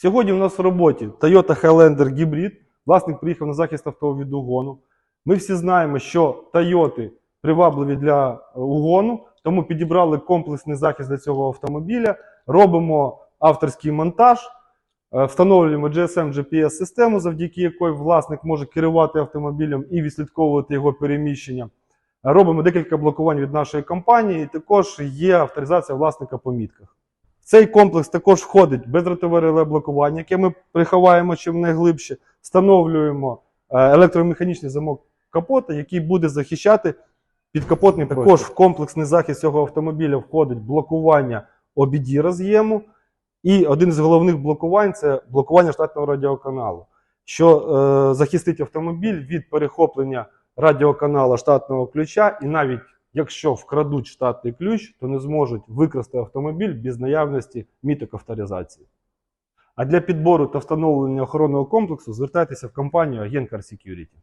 Сьогодні у нас в роботі Toyota Highlander Hybrid. Власник приїхав на захист авто від угону. Ми всі знаємо, що Toyota привабливі для угону, тому підібрали комплексний захист для цього автомобіля. Робимо авторський монтаж, е, встановлюємо GSM GPS-систему, завдяки якої власник може керувати автомобілем і відслідковувати його переміщення. Робимо декілька блокувань від нашої компанії, і також є авторизація власника по мітках. Цей комплекс також входить бездротове реле блокування, яке ми приховаємо чим найглибше. Встановлюємо е, електромеханічний замок капота, який буде захищати підкапотний. Також в комплексний захист цього автомобіля входить блокування OBD роз'єму. І один з головних блокувань це блокування штатного радіоканалу, що е, захистить автомобіль від перехоплення радіоканала штатного ключа, і навіть якщо вкрадуть штатний ключ, то не зможуть викрасти автомобіль без наявності міток авторизації. А для підбору та встановлення охоронного комплексу звертайтеся в компанію Agent Car Security.